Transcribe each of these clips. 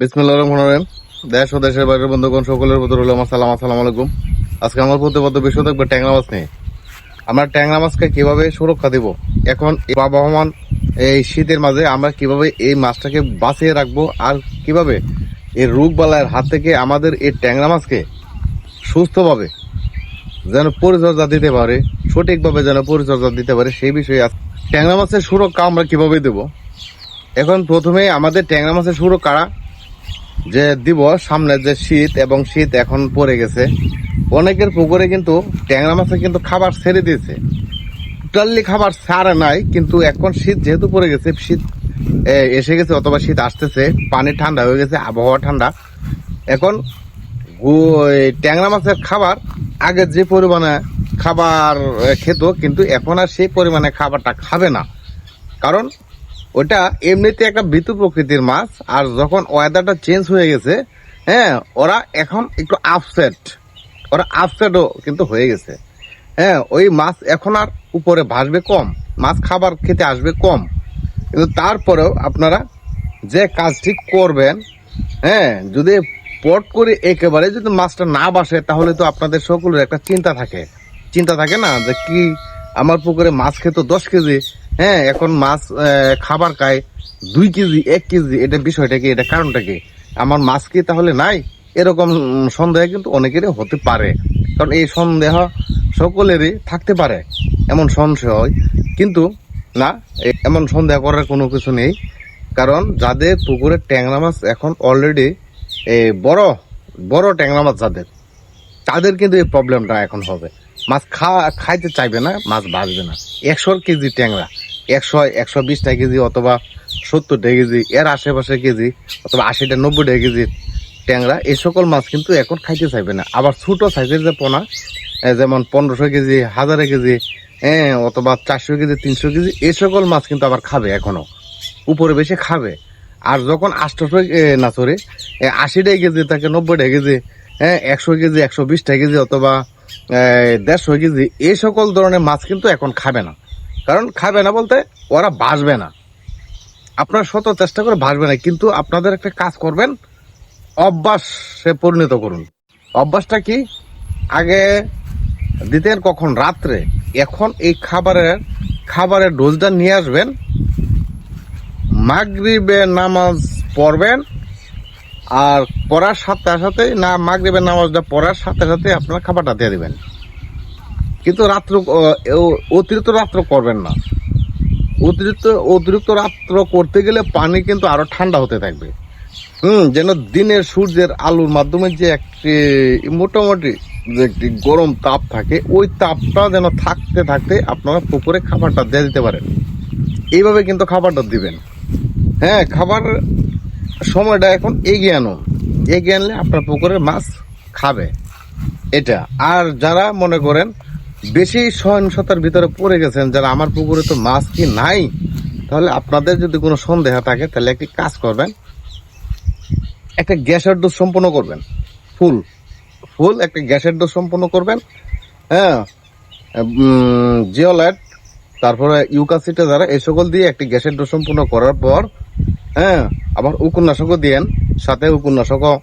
বিসমিল্লাহ রহমান রহিম। দেশ ও দেশের বাইরের বন্ধুগণ, সকলের প্রতি রইল আমার সালাম, আসসালামু আলাইকুম। আজকে আমার প্রতিবদ্ধ বিষয় থাকবে ট্যাংরা মাছ নিয়ে। আমরা ট্যাংরা মাছকে কীভাবে সুরক্ষা দিব? এখন আবহমান এই শীতের মাঝে আমরা কীভাবে এই মাছটাকে বাঁচিয়ে রাখব আর কীভাবে এই রোগ বালায়ের হাত থেকে আমাদের এই ট্যাংরা মাছকে সুস্থভাবে যেন পরিচর্যা দিতে পারে, সঠিকভাবে যেন পরিচর্যা দিতে পারে, সেই বিষয়ে ট্যাংরা মাছের সুরক্ষা আমরা কীভাবে দেব? এখন প্রথমে আমাদের ট্যাংরা মাছের সুরক্ষা যে দিব সামনে যে শীত এবং শীত এখন পড়ে গেছে, অনেকের পুকুরে কিন্তু ট্যাংরা মাছে কিন্তু খাবার ছেড়ে দিয়েছে। টোটালি খাবার ছাড়ে নাই, কিন্তু এখন শীত যেহেতু পড়ে গেছে, শীত এসে গেছে অথবা শীত আসতেছে, পানি ঠান্ডা হয়ে গেছে, আবহাওয়া ঠান্ডা। এখন ট্যাংরা মাছের খাবার আগে যে পরিমাণে খাবার খেত, কিন্তু এখন আর সেই পরিমাণে খাবারটা খাবে না। কারণ ওটা এমনিতে একটা বিতু প্রকৃতির মাছ, আর যখন ওয়েদারটা চেঞ্জ হয়ে গেছে হ্যাঁ ওরা এখন একটু আপসেট ওরা আপসেটও কিন্তু হয়ে গেছে। হ্যাঁ ওই মাছ এখন আর উপরে ভাসবে কম, মাছ খাবার খেতে আসবে কম। কিন্তু তারপরেও আপনারা যে কাজটি করবেন হ্যাঁ যদি পট করে একেবারে যদি মাছটা না বাসে তাহলে তো আপনাদের সকলের একটা চিন্তা থাকে। চিন্তা থাকে না যে কি আমার পুকুরে মাছ খেতো দশ কেজি। হ্যাঁ এখন মাছ খাবার খায় দুই কেজি, এক কেজি। এটা বিষয়টা কি? এটা কারণটা কি? আমার মাছ কি তাহলে নাই? এরকম সন্দেহ কিন্তু অনেকেরই হতে পারে। কারণ এই সন্দেহ সকলেরই থাকতে পারে, এমন সংশয় কিন্তু না এমন সন্দেহ করার কোনো কিছু নেই। কারণ যাদের পুকুরে ট্যাংরা মাছ এখন অলরেডি বড় বড় ট্যাংরা মাছ যাদের, তাদের কিন্তু এই প্রবলেমটা এখন হবে। মাছ খা, খাইতে চাইবে না, মাছ বাঁচবে না। একশো কেজি ট্যাংরা, একশো একশো বিশটা কেজি অথবা সত্তরটা কেজি, এর আশেপাশে কেজি অথবা আশিটা নব্বইটা কেজি ট্যাংরা, এই সকল মাছ কিন্তু এখন খাইতে চাইবে না। আবার ছোট সাইজের যে পোনা যেমন পনেরোশো কেজি, হাজারে কেজি হ্যাঁ অথবা চারশো কেজি, তিনশো কেজি এই সকল মাছ কিন্তু আবার খাবে এখনও উপরে বেশি খাবে। আর যখন আটশোশো না সরি আশিটা কেজি থাকে নব্বইটা কেজি হ্যাঁ একশো কেজি, একশো বিশটা কেজি অথবা দেড়শো কেজি, এই সকল ধরনের মাছ কিন্তু এখন খাবে না। কারণ খাবে না বলতে ওরা বাসবে না। আপনারা শত চেষ্টা করে বাসবে না, কিন্তু আপনাদের একটা কাজ করবেন, অভ্যাসে পরিণত করুন। অভ্যাসটা কি? আগে দিতেন কখন? রাত্রে। এখন এই খাবারের খাবারের ডোজটা নিয়ে আসবেন, মাগরিবে নামাজ পড়বেন আর পড়ার সাথে সাথে না, মাগরিবের নামাজটা পড়ার সাথে সাথে আপনার খাবারটা দিয়ে দেবেন। কিন্তু রাত্র অতিরিক্ত রাত্র করবেন না। অতিরিক্ত অতিরিক্ত রাত্র করতে গেলে পানি কিন্তু আরও ঠান্ডা হতে থাকবে। হুম, যেন দিনের সূর্যের আলোর মাধ্যমে যে একটি, মোটামুটি যে একটি গরম তাপ থাকে, ওই তাপটা যেন থাকতে থাকতে আপনারা পুকুরে খাবারটা দিয়ে দিতে পারেন। এইভাবে কিন্তু খাবারটা দিবেন। হ্যাঁ খাবার সময়টা এখন এগিয়ে আনুন এগিয়ে আনলে আপনার পুকুরের মাছ খাবে। এটা। আর যারা মনে করেন বেশি সহিংসতার ভিতরে পড়ে গেছেন, যারা আমার পুকুরে তো মাছ কি নাই, তাহলে আপনাদের যদি কোনো সন্দেহ থাকে, তাহলে একটি কাজ করবেন। একটা গ্যাসের ডোজ সম্পন্ন করবেন। ফুল। ফুল একটা গ্যাসের ডোজ সম্পন্ন করবেন। হ্যাঁ। জিওলাইট, তারপরে ইউকাসিটা যারা এই সকল দিয়ে একটি গ্যাসের ডোজ সম্পূর্ণ করার পর হ্যাঁ আবার উপন্যাসকও দিয়েন, সাথে উপন্যাসকও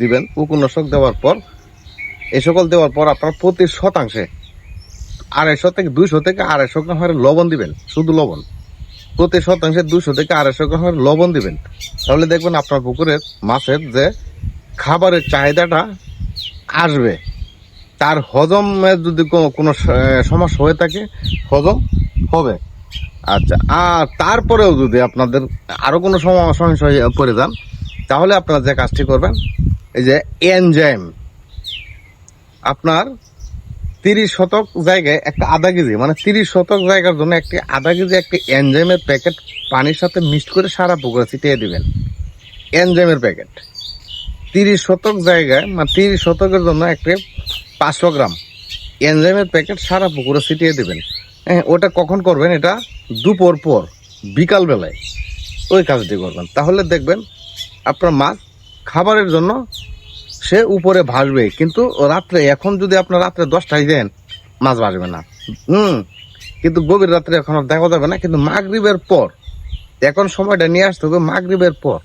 দিবেন। উপন্যাসক দেওয়ার পর, এই সকল দেওয়ার পর আপনার প্রতি শতাংশে আড়াইশো থেকে দুইশো থেকে আড়াইশো গ্রাম হারে লবণ দিবেন, শুধু লবণ। প্রতি শতাংশে দুইশো থেকে আড়াইশো গ্রাম হারে লবণ দিবেন। তাহলে দেখবেন আপনার পুকুরের মাছের যে খাবারের চাহিদাটা আসবে। তার হজমের যদি কোনো সমস্যা হয়ে থাকে, হজম হবে। আচ্ছা আর তারপরেও যদি আপনাদের আরও কোনো সম- সমস্যা পড়ে যান, তাহলে আপনারা যে কাজটি করবেন, এই যে এনজাইম, আপনার তিরিশ শতক জায়গায় একটা আধা কেজি মানে তিরিশ শতক জায়গার জন্য একটি আধা কেজি একটি এনজাইমের প্যাকেট পানির সাথে মিক্সড করে সারা পুকুরে ছিটিয়ে দেবেন। এনজাইমের প্যাকেট। তিরিশ শতক জায়গায় মানে তিরিশ শতকের জন্য একটি পাঁচশো গ্রাম এনজাইমের প্যাকেট সারা পুকুরে ছিটিয়ে দিবেন। ওটা কখন করবেন এটা? দুপুর পর বিকাল বেলায় ওই কাজটি করবেন। তাহলে দেখবেন, আপনার মাছ খাবারের জন্য সে উপরে ভাসবে, কিন্তু রাত্রে, এখন যদি আপনার রাত্রে দশটায় দেন, মাছ ভাসবে না। হুম, কিন্তু গভীর রাত্রে এখন আর দেখা যাবে না, কিন্তু মাগরিবের পর, এখন সময়টা নিয়ে আসতে হবে মাগরিবের পর।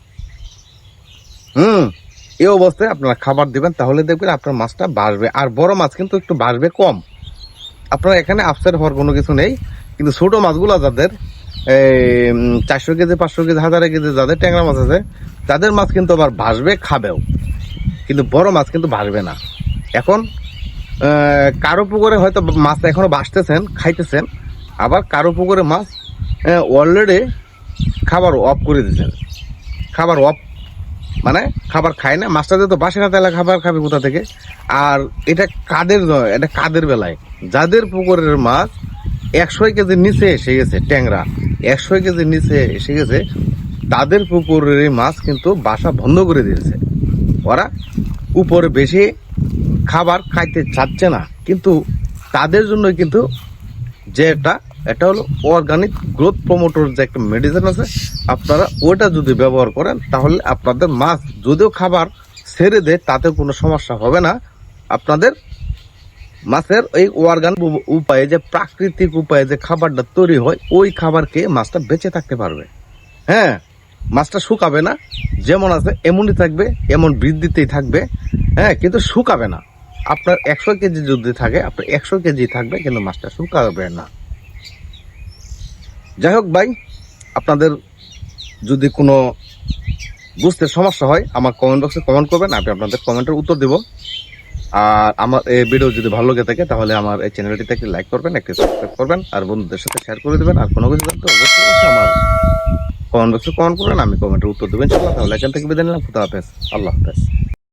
হুম, এই অবস্থায় আপনারা খাবার দিবেন, তাহলে দেখবেন আপনার মাছটা বাড়বে আর বড় মাছ কিন্তু একটু বাড়বে কম। আপনার এখানে আপসেট হওয়ার কোনো কিছু নেই, কিন্তু ছোট মাছগুলো যাদের, এই চারশো কেজি, পাঁচশো কেজি, হাজার কেজি যাদের ট্যাংরা মাছ আছে, তাদের মাছ কিন্তু আবার ভাসবে, খাবেও। কিন্তু বড় মাছ কিন্তু ভাসবে না। এখন কারও পুকুরে হয়তো মাছ এখনও বাসতেছেন খাইতেছেন, আবার কারও পুকুরে মাছ অলরেডি খাবার অফ করে দিয়েছেন। খাবার অফ মানে খাবার খায় না। মাছটা তো বাসে তাহলে খাবার খাবে কোথা থেকে? আর এটা কাদের নয় এটা কাদের বেলায়? যাদের পুকুরের মাছ একশো কেজির নিচে এসে গেছে, ট্যাংরা, একশো কেজির নিচে এসে গেছে, তাদের পুকুরের মাছ কিন্তু বাসা বন্ধ করে দিয়েছে। ওরা উপরে বেশি খাবার খাইতে চাচ্ছে না। কিন্তু তাদের জন্য কিন্তু যে এটা এটা হলো অর্গানিক গ্রোথ প্রমোটর যে একটা মেডিসিন আছে, আপনারা ওটা যদি ব্যবহার করেন, তাহলে আপনাদের মাছ যদিও খাবার ছেড়ে দেয় তাতে কোনো সমস্যা হবে না। আপনাদের মাছের এই অর্গান উপায়ে যে প্রাকৃতিক উপায়ে যে খাবারটা তৈরি হয়, ওই খাবার খেয়ে মাছটা বেঁচে থাকতে পারবে। হ্যাঁ মাছটা শুকাবে না। যেমন আছে, এমনই থাকবে, এমন বৃদ্ধিতেই থাকবে। হ্যাঁ কিন্তু শুকাবে না। আপনার একশো কেজি যদি থাকে, আপনার একশো কেজি থাকবে, কিন্তু মাছটা শুকাবে না। যাই হোক ভাই, আপনাদের যদি কোনো বুঝতে সমস্যা হয়, আমার কমেন্ট বক্সে কমেন্ট করবেন, আমি আপনাদের কমেন্টের উত্তর দেব। আর আমার এই ভিডিও যদি ভালো লেগে থাকে, তাহলে আমার এই চ্যানেলটিতে একটি লাইক করবেন, একটি সাবস্ক্রাইব করবেন, আর বন্ধুদের সাথে শেয়ার করে দেবেন। আর কোনো কিছু জানতে অবশ্যই অবশ্যই আমার কমেন্ট বক্সে কমেন্ট করবেন, আমি কমেন্টের উত্তর দেবেন তাহলে এখান থেকে বিদায় নিলাম, খুদা হাফেজ। আল্লাহ হাফেজ।